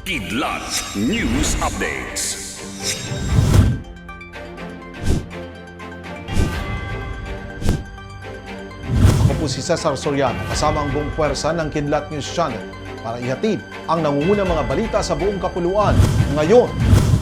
Kidlat News Updates. Ako po si Cesar Soriano kasama ang buong puwersa ng Kidlat News Channel para ihatid ang nangungunang mga balita sa buong kapuluan ngayon.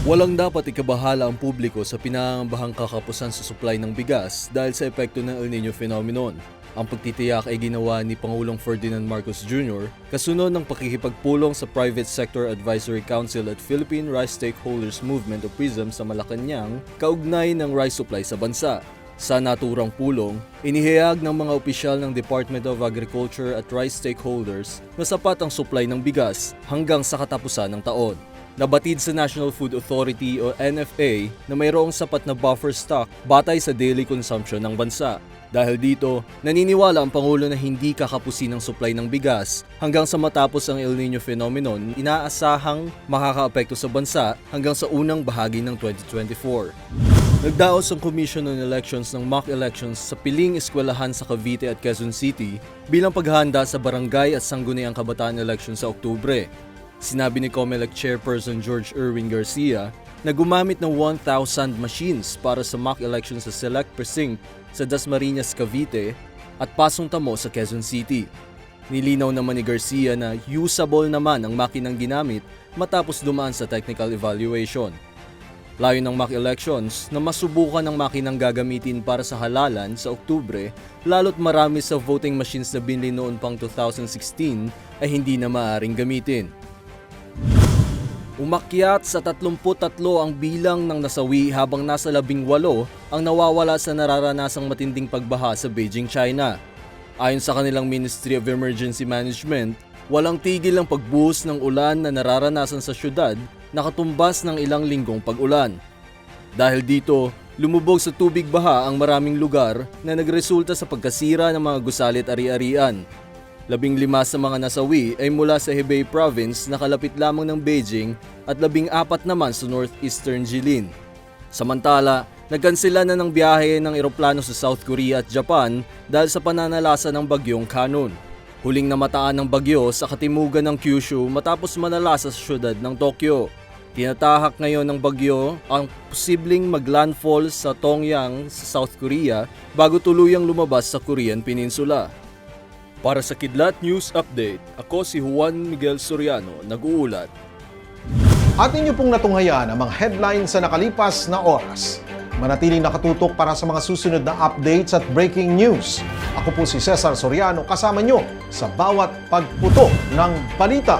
Walang dapat ikabahala ang publiko sa pinangambahang kakapusan sa supply ng bigas dahil sa epekto ng El Nino phenomenon. Ang pagtitiyak ay ginawa ni Pangulong Ferdinand Marcos Jr. kasunod ng pakikipagpulong sa Private Sector Advisory Council at Philippine Rice Stakeholders Movement o PRISM sa Malacanang kaugnay ng rice supply sa bansa. Sa naturang pulong, inihayag ng mga opisyal ng Department of Agriculture at rice stakeholders na sapat ang supply ng bigas hanggang sa katapusan ng taon. Nabatid sa National Food Authority o NFA na mayroong sapat na buffer stock batay sa daily consumption ng bansa. Dahil dito, naniniwala ang Pangulo na hindi kakapusin ang supply ng bigas hanggang sa matapos ang El Nino phenomenon, inaasahang makakaapekto sa bansa hanggang sa unang bahagi ng 2024. Nagdaos ang Commission on Elections ng mock elections sa piling eskwelahan sa Cavite at Quezon City bilang paghahanda sa barangay at sangguniang kabataan election sa Oktubre. Sinabi ni COMELEC Chairperson George Erwin Garcia na gumamit ng 1,000 machines para sa mock election sa Select Precinct sa Dasmariñas, Cavite at Pasong Tamo sa Quezon City. Nilinaw naman ni Garcia na usable naman ang makinang ginamit matapos dumaan sa technical evaluation. Layo ng mock elections na masubukan ng makinang gagamitin para sa halalan sa Oktubre, lalo't marami sa voting machines na binili noon pang 2016 ay hindi na maaaring gamitin. Umakyat sa 33 ang bilang ng nasawi habang nasa 18 ang nawawala sa nararanasang matinding pagbaha sa Beijing, China. Ayon sa kanilang Ministry of Emergency Management, walang tigil ang pagbuhos ng ulan na nararanasan sa syudad na katumbas ng ilang linggong pag-ulan. Dahil dito, lumubog sa tubig baha ang maraming lugar na nagresulta sa pagkasira ng mga gusalit ari-arian. Labing lima sa mga nasawi ay mula sa Hebei Province na kalapit lamang ng Beijing at labing apat naman sa northeastern Jilin. Samantala, nagkansela na ng biyahe ng eroplano sa South Korea at Japan dahil sa pananalasa ng bagyong Kanon. Huling namataan ng bagyo sa katimugan ng Kyushu matapos manalasa sa syudad ng Tokyo. Tinatahak ngayon ng bagyo ang posibleng maglandfall sa Tongyang sa South Korea bago tuluyang lumabas sa Korean Peninsula. Para sa Kidlat News Update, ako si Juan Miguel Soriano, nag-uulat. At inyo pong natunghayan ang mga headlines sa nakalipas na oras. Manatiling nakatutok para sa mga susunod na updates at breaking news. Ako po si Cesar Soriano kasama nyo sa bawat pagputo ng balita.